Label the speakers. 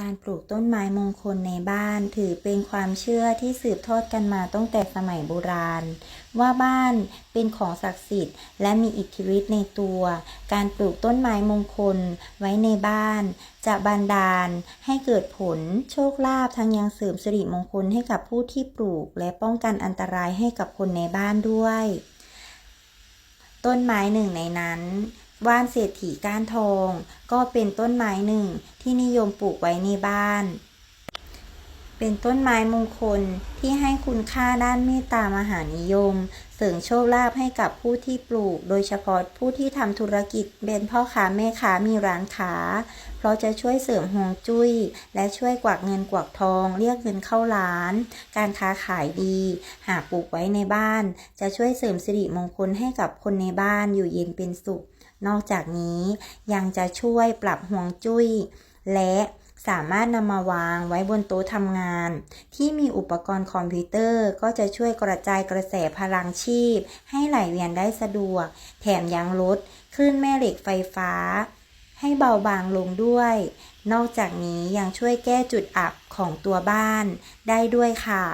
Speaker 1: การปลูกต้นไม้มงคลในบ้านถือเป็นความเชื่อที่สืบทอดกันมาตั้งแต่สมัยโบราณ ว่าบ้านเป็นของศักดิ์สิทธิ์ และมีอิทธิฤทธิ์ในตัว การปลูกต้นไม้มงคลไว้ในบ้าน จะบันดาลให้เกิดผลโชคลาภทั้งยังเสริมสิริมงคลให้กับผู้ที่ปลูก และป้องกันอันตรายให้กับคนในบ้านด้วย ต้นไม้หนึ่งในนั้น ว่านเศรษฐีก้านทอง ก็เป็นต้นไม้หนึ่งที่นิยมปลูกไว้ในบ้าน เป็นต้นไม้มงคลที่ให้คุณค่าด้านเมตตามหานิยม เสริมโชคลาภให้กับผู้ที่ปลูก โดยเฉพาะผู้ที่ทำธุรกิจเป็นพ่อค้าแม่ค้ามีร้านค้า เพราะจะช่วยเสริมฮวงจุ้ย และช่วยกวักเงินกวักทอง เรียกเงินเข้าร้าน การค้าขายดี หากปลูกไว้ในบ้าน จะช่วยเสริมสิริมงคลให้กับคนในบ้านอยู่เย็นเป็นสุข นอกจากนี้ยังจะช่วยปรับฮวงจุ้ย และ สามารถนำมาวางไว้บนโต๊ะทำงาน ที่มีอุปกรณ์คอมพิวเตอร์ก็จะช่วยกระจายกระแสพลังชีพ ให้ไหลเวียนได้สะดวก แถมยังลดคลื่นแม่เหล็กไฟฟ้า ให้เบาบางลงด้วย นอกจากนี้ยังช่วยแก้จุดอับของตัวบ้านได้ด้วยค่ะ